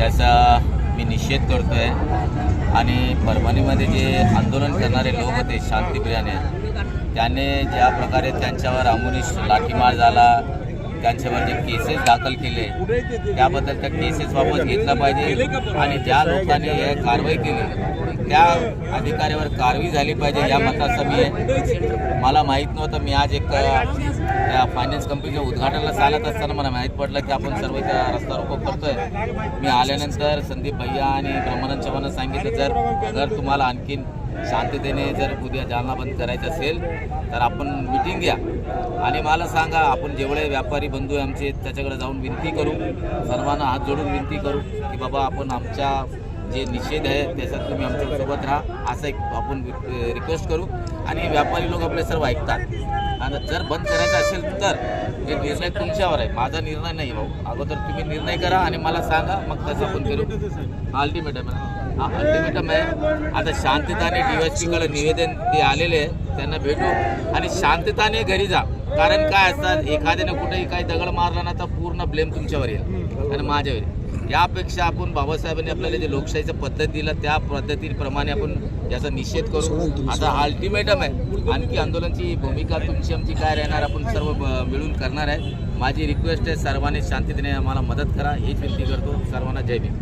त्याचा मी निषेध करतो आहे आणि परभणीमध्ये जे आंदोलन करणारे लोक होते शांतिप्रियाने त्याने ज्या प्रकारे त्यांच्यावर अमुनिश लाठीमार झाला त्यांच्यावर जे केसेस दाखल केले त्याबद्दल त्या केसेस वापस घेतला पाहिजे. आणि ज्या लोकांनी हे कारवाई केली त्या अधिकाऱ्यावर कारवाई झाली पाहिजे या मताचं मी आहे. मला माहीत नव्हतं मी आज एक त्या फायनान्स कंपनीच्या उद्घाटनाला चालत असताना मला माहीत पडलं की आपण सर्व त्या रस्ता रोको करतोय. मी आल्यानंतर संदीप भैया आणि ब्रह्मानंद चव्हाण सांगितलं जर जर तुम्हाला आणखीन शांततेने जर उद्या जालना बंद करायचं असेल तर आपण मिटिंग घ्या. आणि मला सांगा आपण जेवढे व्यापारी बंधू आहे आमचे त्याच्याकडे जाऊन विनंती करू. सर्वांना हात जोडून विनंती करू की बाबा आपण आमच्या जे निषेध आहे त्याच्यात तुम्ही आमच्यासोबत राहा असं एक आपण रिक्वेस्ट करू. आणि व्यापारी लोक आपले सर्व ऐकतात. आणि जर बंद करायचं असेल तर हे निर्णय तुमच्यावर आहे. माझा निर्णय नाही भाऊ. अगोदर तुम्ही निर्णय करा आणि मला सांगा मग तसं आपण करू. अल्टिमेटम आहे हा अल्टिमेटम आहे. आता शांतताने कडे निवेदन ते आलेले आहे. त्यांना भेटू. आणि शांतताने घरी जा. कारण काय असतात एखाद्याने कुठेही काही दगड मारला ना तर पूर्ण ब्लेम तुमच्यावर येईल. आणि माझ्यावर येईल. यापेक्षा आपण बाबासाहेबांनी आपल्याला जे लोकशाहीचं पद्धत दिलं त्या पद्धतीप्रमाणे आपण याचा निषेध करू. आता अल्टिमेटम आहे. आणखी आंदोलनाची भूमिका तुमची आमची काय राहणार आपण सर्व मिळून करणार आहे. माझी रिक्वेस्ट आहे सर्वांनी शांततेने आम्हाला मदत करा. हीच विनंती करतो. सर्वांना जय भीम.